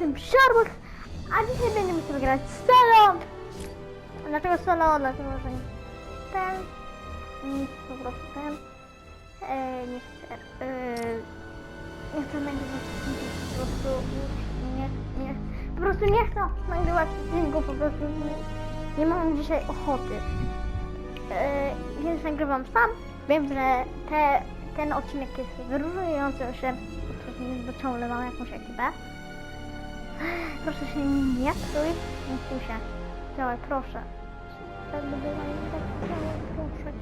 jestem Sherwood, a dzisiaj będziemy sobie grać solo. Dlaczego solo? Dlatego, że ten, nic, po prostu ten, e, nie chcę, e, nie chcę nagrywać po prostu, nie, nie, po prostu nie chcę nagrywać odcinku, po prostu nie, nie mam dzisiaj ochoty. E, więc nagrywam sam. Wiem, że te, ten odcinek jest wyróżniający bo ciągle mam jakąś ekipę. Proszę się nie psuj się. Działaj, proszę. Tak było, tak działaj, proszę.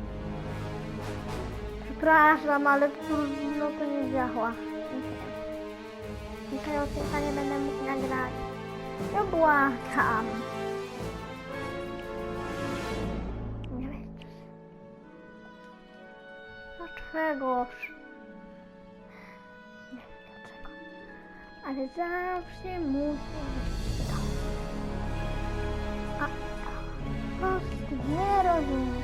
Przepraszam, ale no to nie działa. Dzisiaj odcinka nie będę mógł nagrać. Ja błagam. Dlaczegoż? Ale zawsze musi być to. A, po prostu nie rozumiem.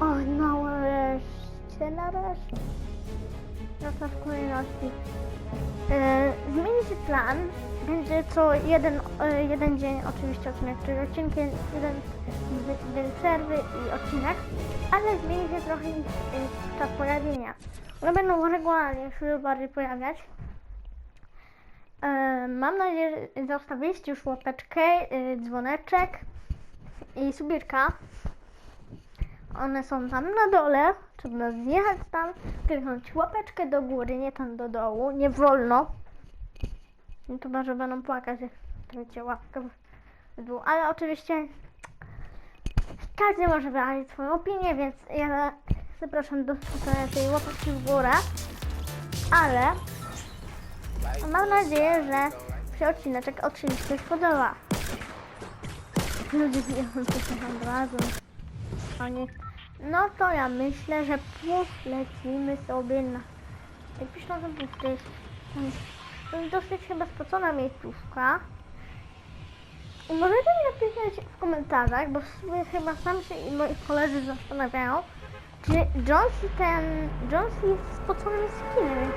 O, no nareszcie, nareszcie. No to w kolejności. E, zmieni się plan. Będzie co jeden, e, jeden dzień oczywiście odcinek, czyli odcinki, jeden dzień przerwy i odcinek, ale zmieni się trochę czas pojawienia. One będą regularnie się bardziej pojawiać. E, mam nadzieję, że zostawiliście już łapeczkę, e, dzwoneczek i subirka. One są tam na dole. Trzeba zjechać tam, kliknąć łapeczkę do góry, nie tam do dołu. Nie wolno. No to może będą płakać, jak tracicie łapkę w dół. Ale oczywiście każdy może wyrazić swoją opinię, więc ja zapraszam do wrzucenia tej łapeczki w górę. Ale mam nadzieję, że się odcineczek oczywiście spodoba. Ludzie wiedzą, co się tam razem. Oni... No to ja myślę, że polecimy sobie na... Jak piszą, to to jest dosyć chyba spocona miejscówka. Możecie mi napisać w komentarzach, bo w sumie chyba sam się i moi koledzy zastanawiają, czy Jonesy ten... Jonesy jest spoconym skinem.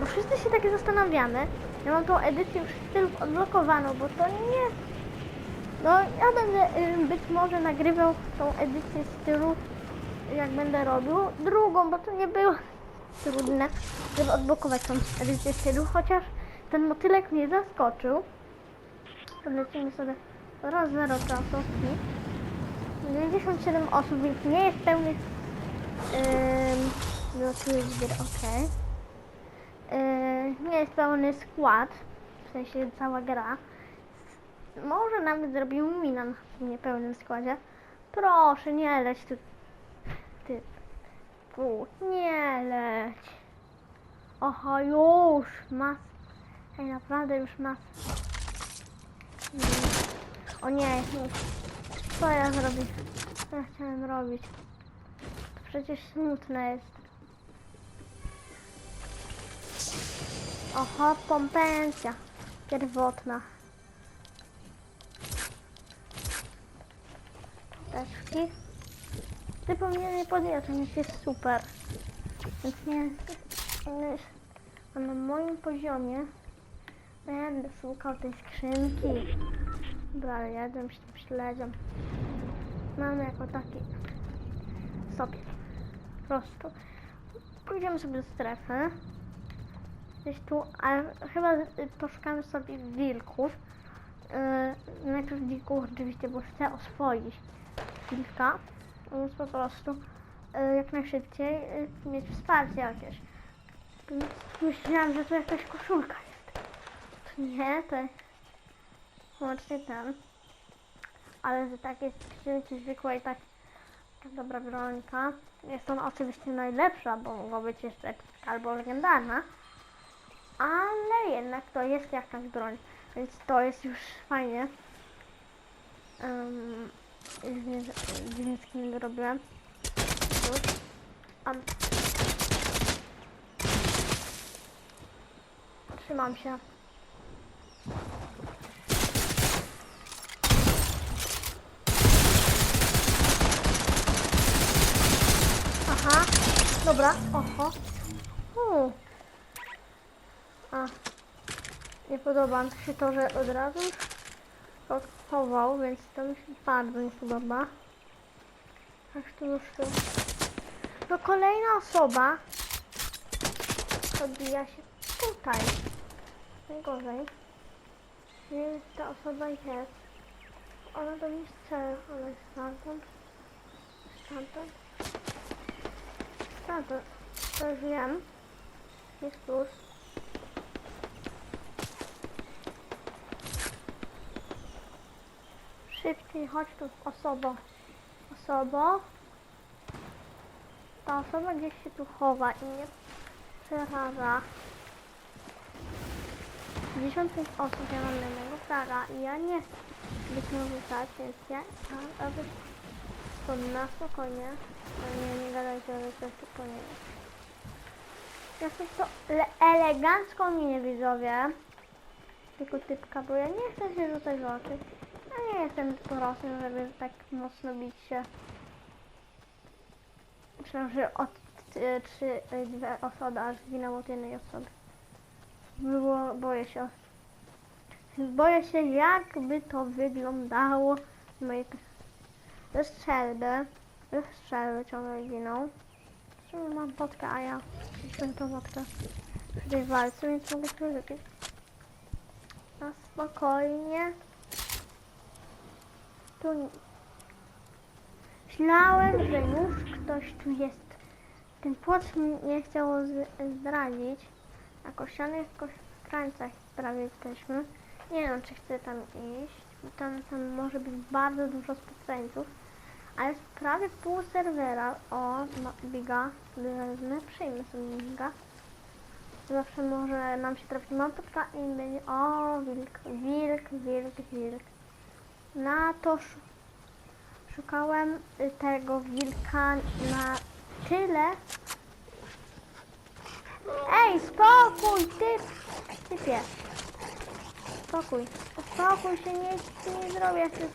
Bo wszyscy się tak zastanawiamy. Ja mam tą edycję już stylów odblokowaną, bo to nie no, ja będę być może nagrywał tą edycję stylu, jak będę robił. Drugą, bo to nie było trudne, żeby odblokować tą edycję stylu, chociaż ten motylek mnie zaskoczył. To lecimy sobie raz zero czasówki. 97 osób, więc nie jest pełny... No tu jest. Yy, nie jest pełny skład, w sensie cała gra. Może nawet zrobimy mina na tym niepełnym składzie. Proszę, nie leć tu. Nie leć. Oho, już. Mas. Ej, naprawdę już mas. Mm. O nie. Co ja zrobię? Co ja chciałem robić? To przecież smutne jest. Oho, pompencja. Pierwotna. Teczki. Ty powinien nie podjeżdżać, jest super. Więc nie... na moim poziomie będę szukał tej skrzynki. Dobra, jadłem się tym śledziem. Mamy jako taki sobie. Po prostu. Pójdziemy sobie do strefy. Gdzieś tu, a chyba poszukamy sobie wilków. Yy, najpierw wilków oczywiście, bo chcę oswoić wilka, więc po prostu y, jak najszybciej y, mieć wsparcie jakieś. Więc Myślałam, że to jakaś koszulka jest. Nie, to jest łącznie ten. Ale że tak jest zwykłe i tak dobra brońka. Jest ona oczywiście najlepsza, bo mogła być jeszcze albo legendarna. Ale jednak to jest jakaś broń, więc to jest już fajnie. Um, dziwnie z kim robiłem. Już. Um. Trzymam się. Aha, dobra, oho. U, nie podoba mi się to, że od razu go chował, więc to mi się bardzo nie podoba. Aż tu już. No kolejna osoba odbija się tutaj. Najgorzej. Więc ta osoba jest. Ona do mnie strzela, ale stamtąd. Stamtąd. Stamtąd. To już wiem. Jest plus. Szybciej, chodź tu, osobo. Osobo. Ta osoba gdzieś się tu chowa i mnie przeraża. 55 osób ja mam na innego fraga i ja nie chcę być rzucać, więc ja chcę, aby to na spokojnie. To nie, nie gadajcie, coś tu ponieść. Jak coś to le- elegancko minie widzowie. Tylko typka, bo ja nie chcę się rzucać w oczy. Nie jestem dorosłym, żeby tak mocno bić się. Myślę, że od y, trzy, y, dwie osoby aż zginęło od jednej osoby. Było, boję się. Boję się, jakby to wyglądało z mojej ze strzelby. Ze strzelby ciągle giną. W mam wodkę, a ja jestem tą wodkę przy tej walce, więc mogę to wypić. Na spokojnie. Tu Myślałem, że już ktoś tu jest. Ten płot nie chciał zdradzić. Na kościanych ko- krańcach prawie jesteśmy. Nie wiem, czy chcę tam iść. Tam, tam może być bardzo dużo spotkańców. Ale prawie pół serwera. O, ma, biga. Wezmę, przyjmę sobie biga. Zawsze może nam się trafić małpka i będzie... O, wilk, wilk, wilk, wilk. Na to sz- szukałem y, tego wilka na tyle. Ej, spokój, ty, typie. Spokój, spokój się, nie, nie zrobię. Ja się...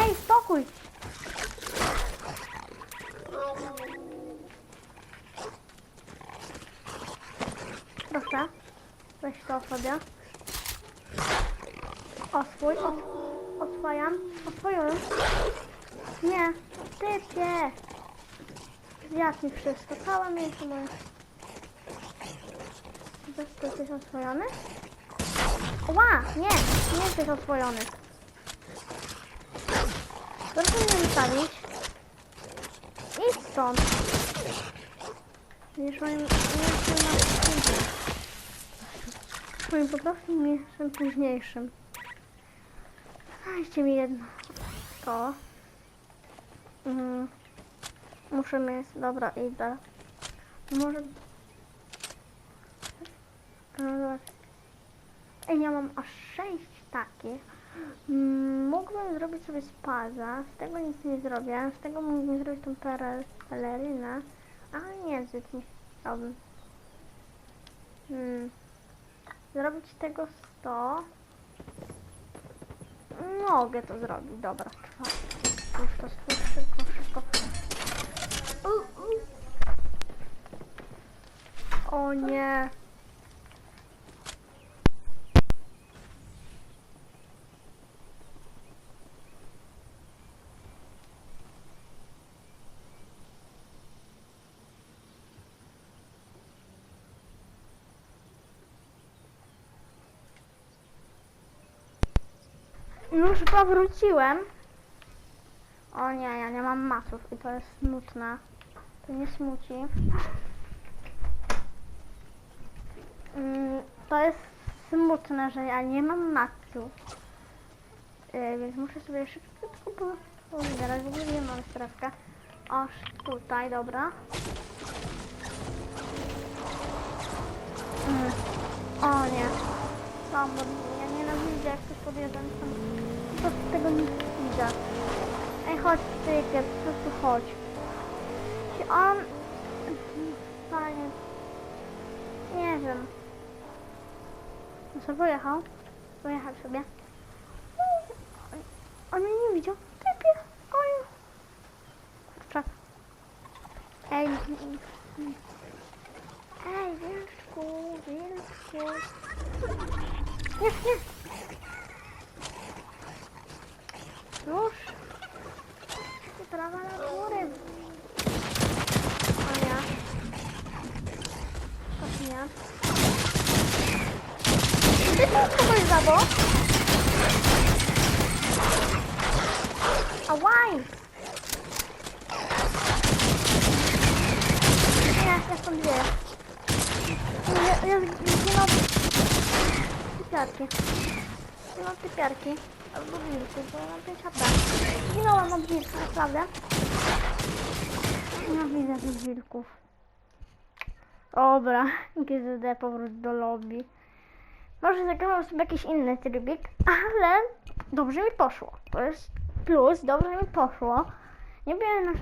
Ej, spokój. Proszę, weź to sobie. Oswój, os, oswajam, oswojuję. Nie, typie. Zjadł mi wszystko, całe mięso moje. Weź to jesteś oswojony? Ła, nie, nie jesteś oswojony. Proszę mnie wystawić. Idź stąd. Wiesz, moim miejscem na później. Moim po prostu miejscem późniejszym. Dajcie mi jedno. To. Mm. Muszę mieć. Dobra, idę. Może. No. Ej, ja mam aż sześć takich. Mm, Mógłbym zrobić sobie spaza, z tego nic nie zrobię, z tego mógłbym zrobić tą pelerynę, ale nie zbyt mi chciałbym. Hmm. Zrobić tego 100. Mogę to zrobić, dobra. Już to spójrz, szybko, szybko. O nie. Już powróciłem. O nie, ja nie mam masów i to jest smutne. To nie smuci. Mm, To jest smutne, że ja nie mam masów. Yy, więc muszę sobie szybko pozbierać. W ogóle nie mam strefkę. Aż tutaj, dobra. Mm. O nie. Dobra, ja nienawidzę jak ktoś podjeżdża to z tego nic nie widzę. Ej, chodź, tykę, po prostu chodź. Czy on... Panie... Nie wiem. No Może pojechał? Pojechał sobie. On mnie nie widział. Typie, on... Kurczak. Ej, Ej, wilczku, wilczku. Nie, nie. Zabał? Ałaj! Nie, ja stąd wieję. Ja, ja zginął typiarki. Zginął typiarki. Albo wilki, bo ja mam 5 HP. Zginąłem od wilków, naprawdę. Nie widzę tych wilków. Dobra, GZD powrót do lobby. Może zagrałem sobie jakiś inny trybik, ale dobrze mi poszło. To jest plus, dobrze mi poszło. Nie wiem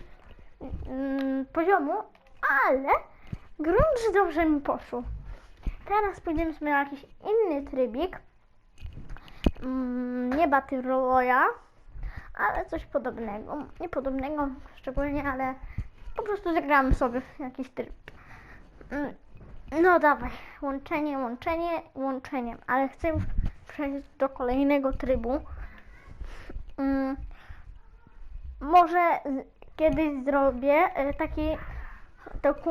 mm, poziomu, ale grunt, że dobrze mi poszło. Teraz pójdziemy sobie na jakiś inny trybik. Mm, nie Battle ale coś podobnego. Nie podobnego szczególnie, ale po prostu zagramy sobie jakiś tryb. Mm, No dawaj, łączenie, łączenie, łączeniem, ale chcę już przejść do kolejnego trybu. Mm, Może kiedyś zrobię e, taki taką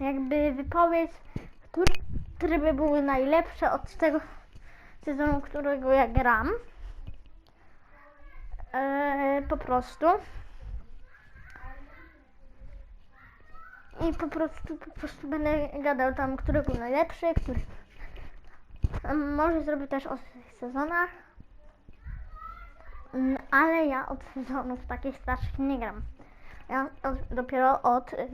jakby wypowiedź, które tryby były najlepsze od tego sezonu, którego ja gram. E, po prostu. I po prostu, po prostu będę gadał tam, który był najlepszy, który... Może zrobię też o sezonach. Mm, Ale ja od sezonów takich starszych nie gram. Ja od, dopiero od y,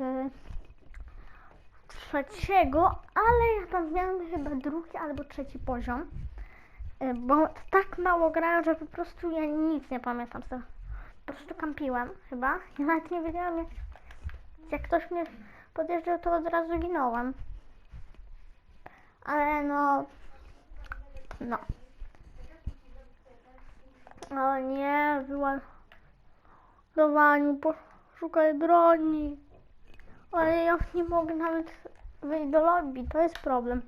trzeciego, ale ja tam miałem chyba drugi albo trzeci poziom. Y, Bo tak mało grałem, że po prostu ja nic nie pamiętam. Po prostu kampiłem chyba. Ja nawet nie wiedziałam jak, jak ktoś mnie podjeżdżał, to od razu ginąłem. Ale no... No. O nie, wyładowaniu, poszukaj broni. Ale ja nie mogę nawet wyjść do lobby, to jest problem.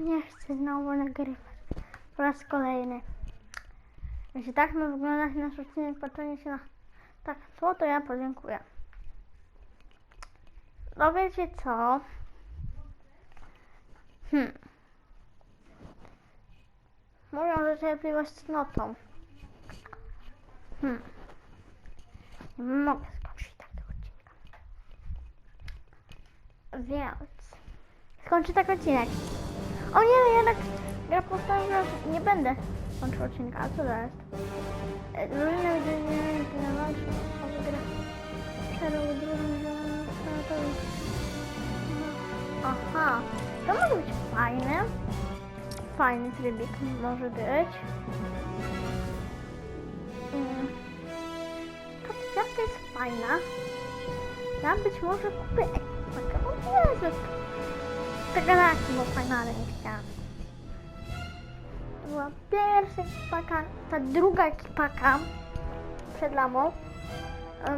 Nie chcę znowu nagrywać. Po raz kolejny. Jeśli tak ma wyglądać nasz odcinek, patrzenie się na tak co, to ja podziękuję. No wiecie co? Hmm. Mówią, że cierpliwość z nocą. Hmm. Nie mogę skończyć tak tego odcinka. Więc... Skończę tak odcinek. O nie, jednak ja postanowiłam, że nie będę kończył odcinka. A co to jest? E, Drużyna wydzielenia na walcz o wygrę. Szereg drużyn zielonych senatorowych. Aha, to może być fajne. Fajny trybik może być. Mm. Ta kwiatka jest fajna. Ja być może kupię ekwipunkę, bo nie jest ta galaktyka była fajna, chciałam. To była pierwsza ekipaka, ta druga ekipaka przed lamą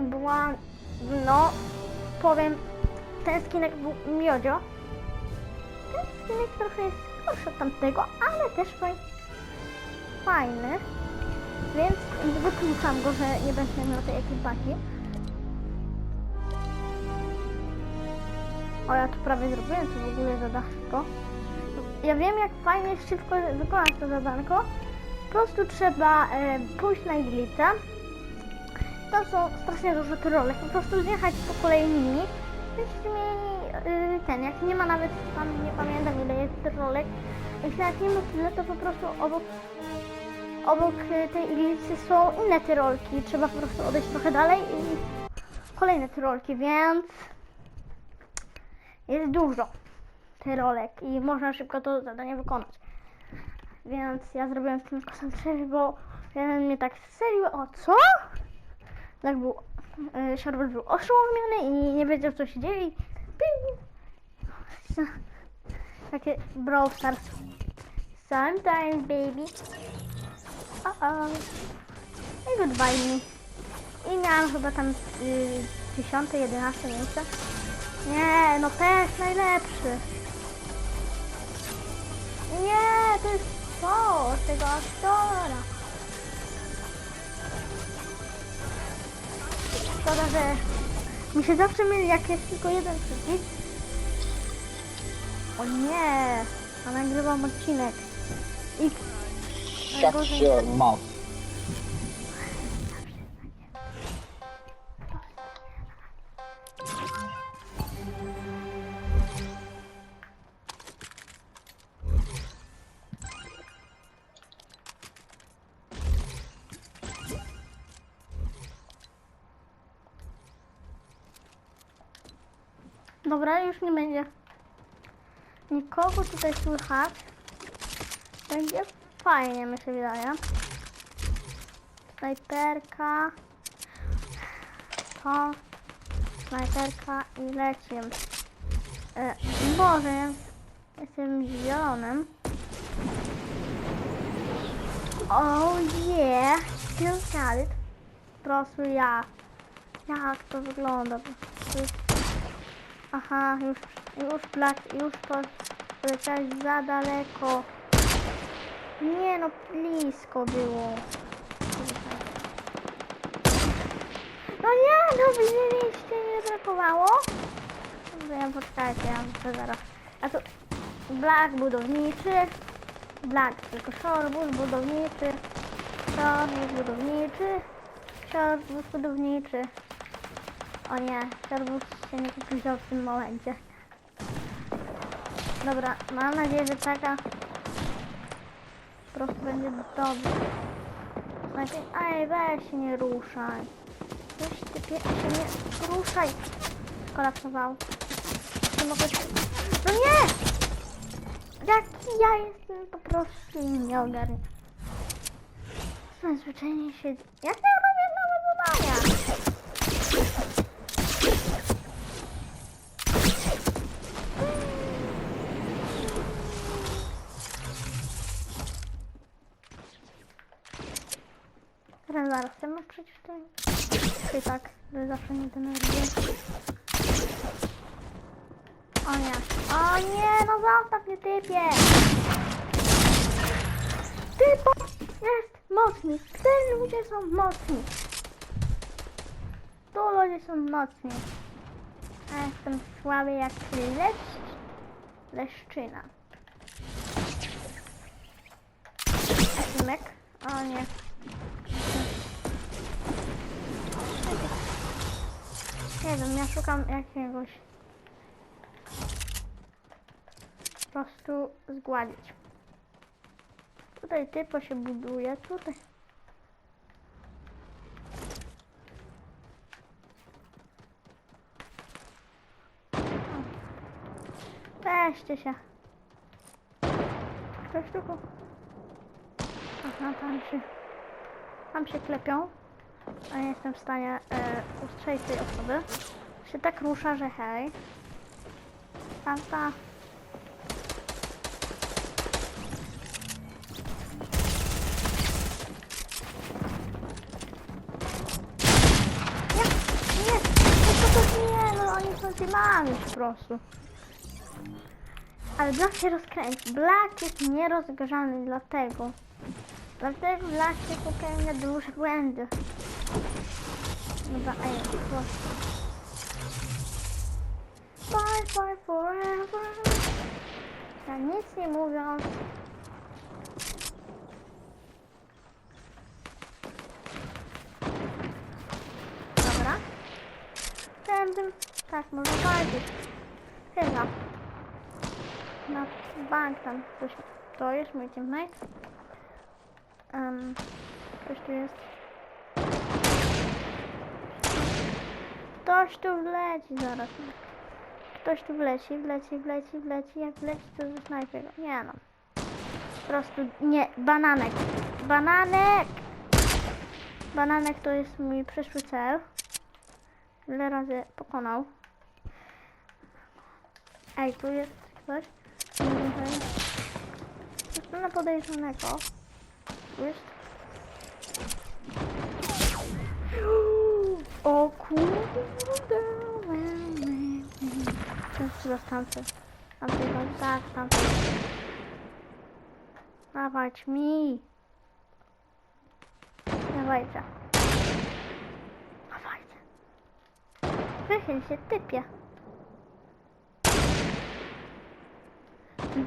była, no, powiem, ten skinek był miodzio. Ten skinek trochę jest gorszy od tamtego, ale też faj, fajny. Więc wykluczam go, że nie będę miał tej ekipaki. O, ja tu prawie zrobiłem to w ogóle zadanko. Ja wiem, jak fajnie szybko wykonać to zadanko. Po prostu trzeba e, pójść na iglicę. Tam są strasznie dużo trolek. Po prostu zjechać po kolei nimi. Będziecie mieli e, ten, jak nie ma nawet tam, nie pamiętam ile jest trolek. Jeśli nawet nie ma tyle, to po prostu obok, obok e, tej iglicy są inne tyrolki. Trzeba po prostu odejść trochę dalej i kolejne tyrolki, więc jest dużo tyrolek i można szybko to zadanie wykonać. Więc ja zrobiłem tylko sam serię, bo jeden mnie tak strzelił, o co? Tak był, yy, Sherwood był oszołomiony i nie wiedział co się dzieje i ping! Takie Brawl Stars. Sometimes baby. Uh oh. I goodbye me. I miałam chyba tam yy, 10, 11 miejsce. Nie, no też najlepszy. Nie, to jest to, tego aktora. Szkoda, że mi się zawsze myli, jak jest tylko jeden przycisk. O nie, a nagrywam odcinek. X. Shut your mouth. Dobra, już nie będzie nikogo tutaj słychać. Będzie fajnie, mi się wydaje. Snajperka. To. Snajperka i lecimy. E, Boże, jestem zielonym. Oh yeah, still got it. Po prostu ja. Jak to wygląda? Po prostu Aha, już, już Black, już poleciałeś za daleko. Nie no, blisko było. No nie, no widzieliście, nie brakowało? Wiem, poczekajcie, ja muszę zaraz. A tu Black budowniczy, Black tylko Shorbus budowniczy, Shorbus budowniczy, Shorbus budowniczy. O nie, Shorbus się nie popisał w tym momencie. Dobra, mam nadzieję, że taka po prostu będzie dobrze. Znaczy, aj, weź się nie ruszaj. Weź ty się nie ruszaj. Skolapsował. Nie mogę... No nie! Jaki ja jestem po prostu nie ogarnię. Zwyczajnie się... Jak ja robię nowe zadania? Teraz zaraz, ja mam przecież to... I tak, że zawsze mnie denerwuje. O nie, o nie, no zostaw mnie typie! Typo jest mocny, te ludzie są mocni. Tu ludzie są mocni. A jestem słaby jak leszcz, leszczyna. Asimek? O nie. Nie wiem, ja szukam jakiegoś po prostu zgładzić. Tutaj typo się buduje, tutaj. Weźcie się. Ktoś tylko... Aha, tam się... Tam się klepią. A nie jestem w stanie e, tej osoby. Się tak rusza, że hej. Tamta. Nie, nie, to, to nie, no oni są teamami po prostu. Ale Black się rozkręci. Black jest nierozgrzany dlatego. Dlatego Black się popełnia duże błędy. Dobra, ej. Bye, bye, forever. Ja nic nie mówiąc. Dobra. Tędy, tak, może bardziej. Chyba. Na bank tam coś. To jest mój teammate. Um, ktoś tu jest. Ktoś tu wleci zaraz. Ktoś tu wleci, wleci, wleci, wleci. Jak wleci, to znajdę go. Nie no. Po prostu nie. Bananek. Bananek! Bananek to jest mój przyszły cel. Ile razy pokonał. Ej, tu jest ktoś. Jest na podejrzanego. Tu jest. O kurde. Teraz tamte. Tamte, tak, tamte. Dawać mi. Dawajcie. Dawajcie. Wychyl się, typie.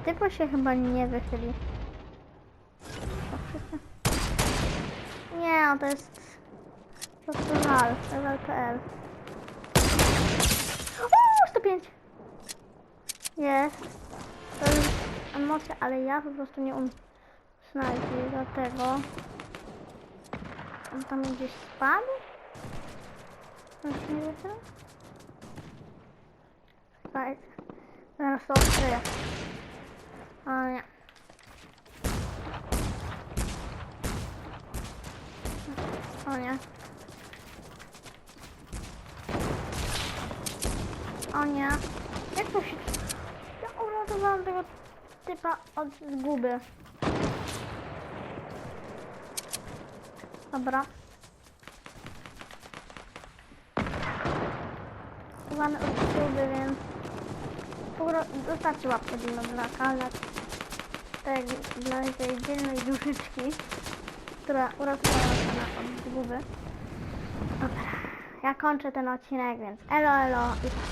Typo się chyba nie wychyli. Nie, no to jest Żal. Level.pl Uuu, 105! Jest. To jest emocja, ale ja po prostu nie umiem znaleźć dlatego... On tam gdzieś spadł? On się nie wychyla? Słuchajcie. Zaraz to odkryję. O nie. O nie. O nie. Jak to się... Ja uratowałam tego typa od zguby. Dobra. Uwany od zguby, więc... Zostawcie łapkę Blaka, dla, tej, dla tej dzielnej duszyczki, która uratowała pana od zguby. Dobra. Ja kończę ten odcinek, więc elo, elo i pa.